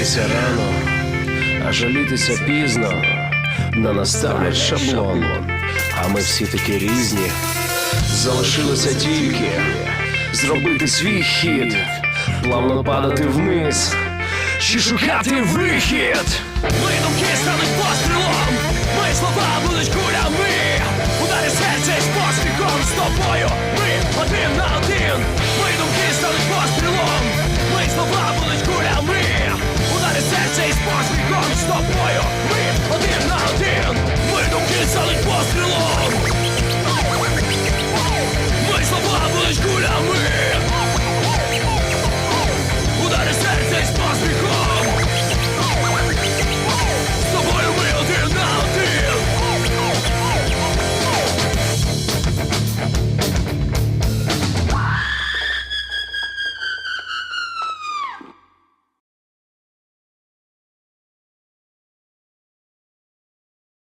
Радітися рано, а жалітися пізно, не наставлять шаблон. А ми всі такі різні. Залишилося тільки зробити свій хід, плавно падати вниз, чи шукати вихід. Мої думки стануть пострілом, мої слова будуть кулями. Удари серця із поспіхом з тобою. Ми один на Stop player.